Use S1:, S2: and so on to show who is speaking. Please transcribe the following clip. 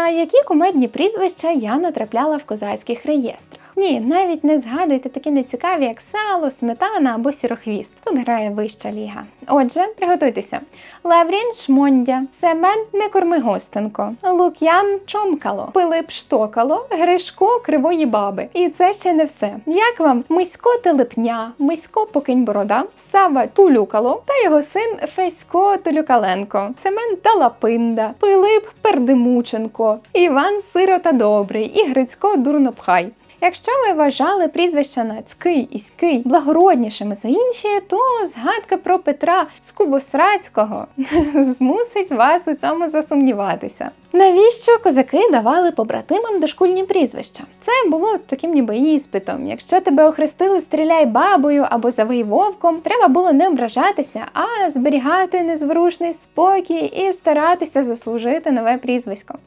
S1: На які кумедні прізвища я натрапляла в козацьких реєстрах? Ні, навіть не згадуйте такі нецікаві, як сало, сметана або сірохвіст. Тут грає вища ліга. Отже, приготуйтеся: Лаврін Шмондя, Семен Некормигостенко, Лук'ян Чомкало, Пилип Штокало, Гришко Кривої Баби. І це ще не все. Як вам Мисько Телепня, Мисько Покинь Борода, Сава Тулюкало та його син Фесько Тулюкаленко, Семен Талапинда, Пилип Пердимученко, Іван Сирота Добрий і Грицько Дурнопхай. Якщо ви вважали прізвища Нацький і Ський благороднішими за інші, то згадка про Петра Скубосрацького змусить вас у цьому засумніватися. Навіщо козаки давали побратимам дошкульні прізвища? Це було таким ніби іспитом. Якщо тебе охрестили стріляй бабою або завий вовком, треба було не ображатися, а зберігати незворушний спокій і старатися заслужити нове прізвисько.